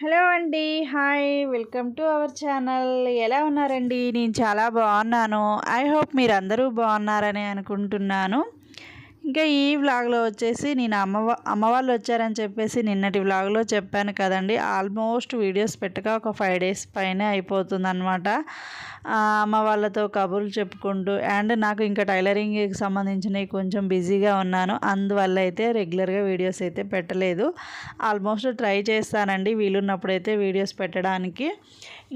Hello అండి. Hi. Welcome to our channel. ఎలా ఉన్నారండి? నేను చాలా బాగున్నాను. ఐ హోప్ మీరు అందరూ బాగున్నారని అనుకుంటున్నాను. ఇంకా ఈ వ్లాగ్లో వచ్చేసి నేను అమ్మ అమ్మవాళ్ళు అమ్మ వాళ్ళు వచ్చారని చెప్పేసి నిన్నటి వ్లాగ్లో చెప్పాను కదండి. ఆల్మోస్ట్ వీడియోస్ పెట్టక ఒక ఫైవ్ డేస్ పైనే అయిపోతుంది అనమాట అమ్మ వాళ్ళతో కబుర్లు చెప్పుకుంటూ అండ్ నాకు ఇంకా టైలరింగ్కి సంబంధించినవి కొంచెం బిజీగా ఉన్నాను. అందువల్ల అయితే రెగ్యులర్గా వీడియోస్ అయితే పెట్టలేదు. ఆల్మోస్ట్ ట్రై చేస్తానండి. వీలున్నప్పుడు అయితే వీడియోస్ పెట్టడానికి.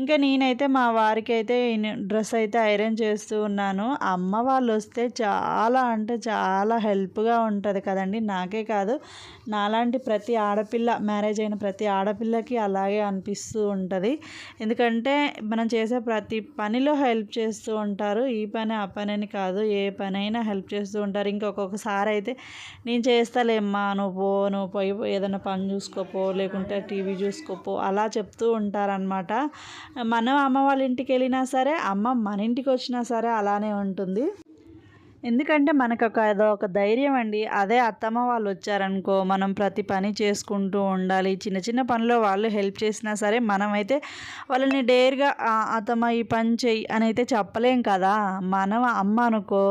ఇంకా నేనైతే మా వారికి అయితే డ్రెస్ అయితే ఐరన్ చేస్తూ ఉన్నాను. అమ్మ వాళ్ళు వస్తే చాలా అంటే చాలా హెల్ప్ హెల్ప్గా ఉంటుంది కదండి. నాకే కాదు నాలాంటి ప్రతి ఆడపిల్ల మ్యారేజ్ అయిన ప్రతి ఆడపిల్లకి అలాగే అనిపిస్తూ ఉంటుంది. ఎందుకంటే మనం చేసే ప్రతి పనిలో హెల్ప్ చేస్తూ ఉంటారు. ఈ పని ఆ పని అని కాదు ఏ పని అయినా హెల్ప్ చేస్తూ ఉంటారు. ఇంకా అయితే నేను చేస్తాలేమ్మా నువ్వు పో నువ్వు పోయి ఏదైనా పని చూసుకోపో లేకుంటే టీవీ చూసుకోపో అలా చెప్తూ ఉంటారనమాట మనం అమ్మ వాళ్ళ ఇంటికి వెళ్ళినా సరే అమ్మ మన ఇంటికి వచ్చినా సరే అలానే ఉంటుంది. ఎందుకంటే మనకు ఒక ఏదో ఒక ధైర్యం అండి. అదే అత్తమ్మ వాళ్ళు వచ్చారనుకో మనం ప్రతి పని చేసుకుంటూ ఉండాలి. చిన్న చిన్న పనిలో వాళ్ళు హెల్ప్ చేసినా సరే మనమైతే వాళ్ళని డేర్గా అత్తమ్మ ఈ పని చెయ్యి అని అయితే చెప్పలేం కదా. మనం అమ్మ అనుకో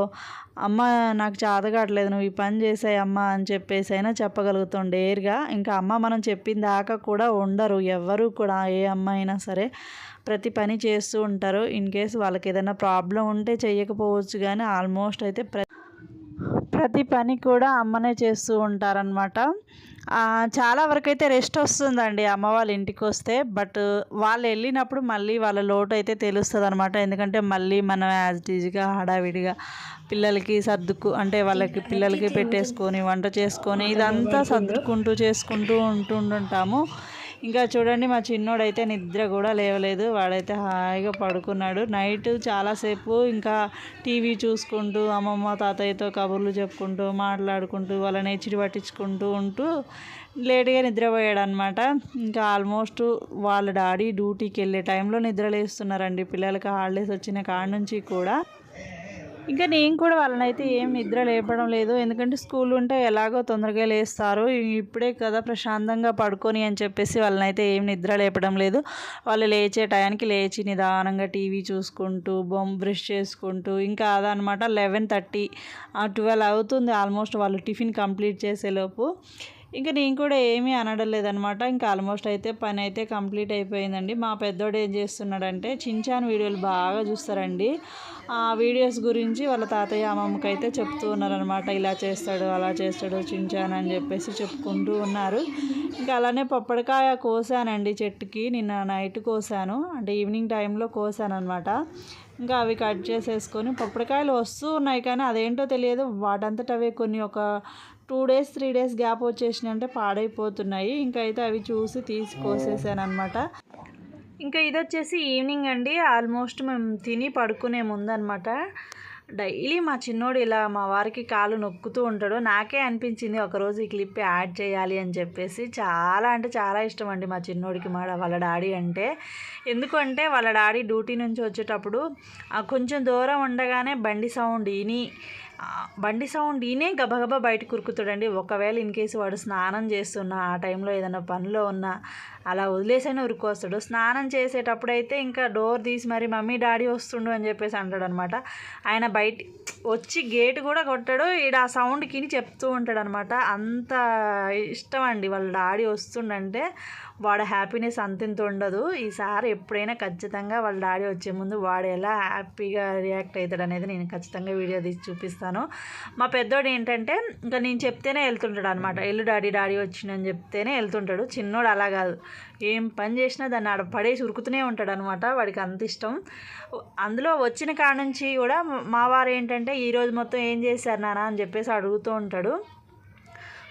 అమ్మ నాకు చేత కావట్లేదు నువ్వు ఈ పని చేసాయి అమ్మ అని చెప్పేసి అయినా చెప్పగలుగుతాం డేర్గా. ఇంకా అమ్మ మనం చెప్పిన దాకా కూడా ఉండరు. ఎవ్వరు కూడా ఏ అమ్మ అయినా సరే ప్రతి పని చేస్తూ ఉంటారు. ఇన్ కేస్ వాళ్ళకి ఏదైనా ప్రాబ్లం ఉంటే చేయకపోవచ్చు కానీ ఆల్మోస్ట్ అయితే ప్ర ప్రతి పని కూడా అమ్మనే చేస్తూ ఉంటారనమాట చాలా వరకైతే రెస్ట్ వస్తుందండి అమ్మ వాళ్ళ ఇంటికి వస్తే. బట్ వాళ్ళు వెళ్ళినప్పుడు మళ్ళీ వాళ్ళ లోటు అయితే తెలుస్తుంది అనమాట ఎందుకంటే మళ్ళీ మనం యాజ్ ఈజీగా హడావిడిగా పిల్లలకి సర్దుకు అంటే వాళ్ళకి పిల్లలకి పెట్టేసుకొని వంట చేసుకొని ఇదంతా సర్దుకుంటూ చేసుకుంటూ ఉంటుంటాము. ఇంకా చూడండి మా చిన్నోడైతే నిద్ర కూడా లేవలేదు. వాడైతే హాయిగా పడుకున్నాడు. నైట్ చాలాసేపు ఇంకా టీవీ చూసుకుంటూ అమ్మమ్మ తాతయ్యతో కబుర్లు చెప్పుకుంటూ మాట్లాడుకుంటూ వాళ్ళని ఎచ్చిడి పట్టించుకుంటూ ఉంటూ లేట్గా నిద్రపోయాడు అనమాట ఇంకా ఆల్మోస్ట్ వాళ్ళ డాడీ డ్యూటీకి వెళ్ళే టైంలో నిద్రలేస్తున్నారండి పిల్లలకి హాలిడేస్ వచ్చిన కాడ నుంచి కూడా. ఇంకా నేను కూడా వాళ్ళనైతే ఏం నిద్ర లేపడం లేదు. ఎందుకంటే స్కూల్ ఉంటే ఎలాగో తొందరగా లేస్తారు. ఇప్పుడే కదా ప్రశాంతంగా పడుకొని అని చెప్పేసి వాళ్ళనైతే ఏం నిద్ర లేపడం లేదు. వాళ్ళు లేచే టయానికి లేచి నిదానంగా టీవీ చూసుకుంటూ బొమ్మ బ్రష్ చేసుకుంటూ ఇంకా అదనమాట లెవెన్ థర్టీ ట్వెల్వ్ అవుతుంది ఆల్మోస్ట్ వాళ్ళు టిఫిన్ కంప్లీట్ చేసేలోపు. ఇంకా నేను కూడా ఏమీ అనడం లేదనమాట. ఇంకా ఆల్మోస్ట్ అయితే పని అయితే కంప్లీట్ అయిపోయిందండి. మా పెద్దోడు ఏం చేస్తున్నాడంటే చించాన్ వీడియోలు బాగా చూస్తారండి. ఆ వీడియోస్ గురించి వాళ్ళ తాతయ్య అమ్మమ్మకి అయితే చెప్తూ ఉన్నారనమాట. ఇలా చేస్తాడు అలా చేస్తాడు చించాన్ అని చెప్పేసి చెప్పుకుంటూ ఉన్నారు. ఇంకా అలానే పప్పడికాయ కోసానండి చెట్టుకి. నిన్న నైట్ కోసాను. అంటే ఈవినింగ్ టైంలో కోసాను అనమాట ఇంకా అవి కట్ చేసేసుకొని పప్పడికాయలు వస్తూ ఉన్నాయి కానీ అదేంటో తెలియదు. వాటంతట అవే కొన్ని ఒక two days three days gap వచ్చేసినాయి అంటే పాడైపోతున్నాయి. ఇంకా అయితే అవి చూసి తీసుకోసేసాను అనమాట ఇంకా ఇది వచ్చేసి ఈవినింగ్ అండి. ఆల్మోస్ట్ మేము తిని పడుకునే ముందనమాట డైలీ మా చిన్నోడు ఇలా మా వారికి కాలు నొక్కుతూ ఉంటాడు. నాకే అనిపించింది ఒకరోజు ఈ క్లిప్ యాడ్ చేయాలి అని చెప్పేసి. చాలా అంటే చాలా ఇష్టం అండి మా చిన్నోడికి మా వాళ్ళ డాడీ అంటే. ఎందుకంటే వాళ్ళ డాడీ డ్యూటీ నుంచి వచ్చేటప్పుడు కొంచెం దూరం ఉండగానే బండి సౌండ్ విని బండి సౌండ్ ఈయనే గబగబా బయట కురుకుతాడండి. ఒకవేళ ఇన్ కేసు వాడు స్నానం చేస్తున్నా ఆ టైంలో ఏదైనా పనిలో ఉన్నా అలా వదిలేసైనా ఉరుకొస్తాడు స్నానం చేసేటప్పుడైతే ఇంకా డోర్ తీసి మరి మమ్మీ డాడీ వస్తుండు అని చెప్పేసి అంటాడు అనమాట ఆయన బయట వచ్చి గేట్ కూడా కొట్టాడు. ఈడ ఆ సౌండ్కి చెప్తూ ఉంటాడు అనమాట అంత ఇష్టం అండి వాళ్ళ డాడీ వస్తుండంటే. వాడు హ్యాపీనెస్ అంతింత ఉండదు. ఈసారి ఎప్పుడైనా ఖచ్చితంగా వాళ్ళ డాడీ వచ్చే ముందు వాడు ఎలా హ్యాపీగా రియాక్ట్ అవుతాడు అనేది నేను ఖచ్చితంగా వీడియో తీసి చూపిస్తాను. మా పెద్దోడు ఏంటంటే ఇంకా నేను చెప్తేనే వెళ్తుంటాడు అనమాట ఎల్లు డాడీ డాడీ వచ్చిందని చెప్తేనే వెళ్తుంటాడు. చిన్నోడు అలా కాదు. ఏం పని చేసినా దాన్ని ఆడ పడేసి ఉరుకుతూనే ఉంటాడు అనమాట వాడికి అంత ఇష్టం. అందులో వచ్చిన కాడ నుంచి కూడా మా వారు ఏంటంటే ఈరోజు మొత్తం ఏం చేశారు నానా అని చెప్పేసి అడుగుతూ ఉంటాడు.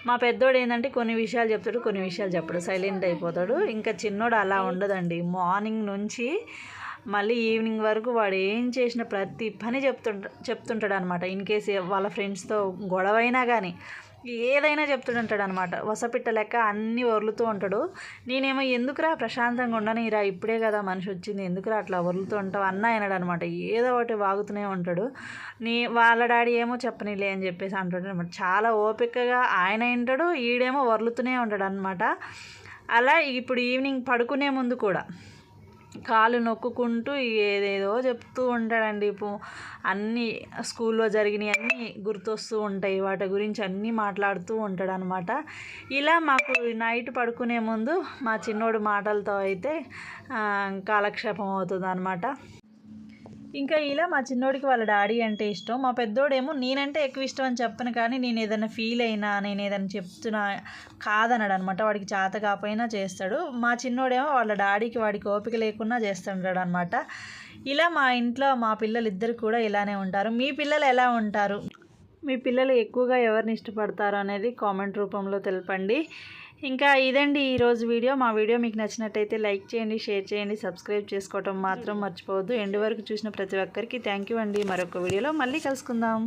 మా పెద్దోడు ఏంటంటే కొన్ని విషయాలు చెప్తాడు కొన్ని విషయాలు చెప్పడు. సైలెంట్ అయిపోతాడు. ఇంకా చిన్నోడు అలా ఉండదండి. మార్నింగ్ నుంచి మళ్ళీ ఈవినింగ్ వరకు వాడు ఏం చేసిన ప్రతి పని చెప్తుంట చెప్తుంటాడు అనమాట ఇన్ కేస్ వాళ్ళ ఫ్రెండ్స్తో గొడవైనా కానీ ఏదైనా చెప్తుంటాడు అనమాట వసపిట్ట లెక్క అన్నీ వరులుతూ ఉంటాడు. నేనేమో ఎందుకురా ప్రశాంతంగా ఉండనిరా ఇప్పుడే కదా మనిషి వచ్చింది ఎందుకురా అట్లా వరులుతూ ఉంటావు అన్న అయినాడు అనమాట ఏదో ఒకటి వాగుతూనే ఉంటాడు. నీ వాళ్ళ డాడీ ఏమో చెప్పనిలే అని చెప్పేసి అంటాడు అనమాట చాలా ఓపికగా ఆయన వింటాడు ఈడేమో వరులుతూనే ఉంటాడు అనమాట అలా ఇప్పుడు ఈవినింగ్ పడుకునే ముందు కూడా కాలు నొక్కుకుంటూ ఏదేదో చెప్తూ ఉంటాడండి. ఇప్పుడు అన్నీ స్కూల్లో జరిగినవి అన్నీ గుర్తొస్తూ ఉంటాయి. వాటి గురించి అన్నీ మాట్లాడుతూ ఉంటాడు అనమాట ఇలా మాకు నైట్ పడుకునే ముందు మా చిన్నోడు మాటలతో అయితే కాలక్షేపం అవుతుంది అనమాట ఇంకా ఇలా మా చిన్నోడికి వాళ్ళ డాడీ అంటే ఇష్టం. మా పెద్దోడేమో నేనంటే ఎక్కువ ఇష్టం అని చెప్పను కానీ నేను ఏదైనా ఫీల్ అయినా నేను ఏదైనా చెప్తున్నా కాదన్నాడు అనమాట వాడికి చేత కాకపోయినా చేస్తాడు. మా చిన్నోడేమో వాళ్ళ డాడీకి వాడికి ఓపిక లేకున్నా చేస్తుంటాడు అనమాట ఇలా మా ఇంట్లో మా పిల్లలు ఇద్దరు కూడా ఇలానే ఉంటారు. మీ పిల్లలు ఎలా ఉంటారు? మీ పిల్లలు ఎక్కువగా ఎవరిని ఇష్టపడతారు అనేది కామెంట్ రూపంలో తెలపండి. ఇంకా ఇదండి ఈరోజు వీడియో. మా వీడియో మీకు నచ్చినట్టయితే లైక్ చేయండి షేర్ చేయండి సబ్స్క్రైబ్ చేసుకోవటం మాత్రం మర్చిపోవద్దు. ఎండు వరకు చూసిన ప్రతి ఒక్కరికి థ్యాంక్ యూ అండి. మరొక వీడియోలో మళ్ళీ కలుసుకుందాం.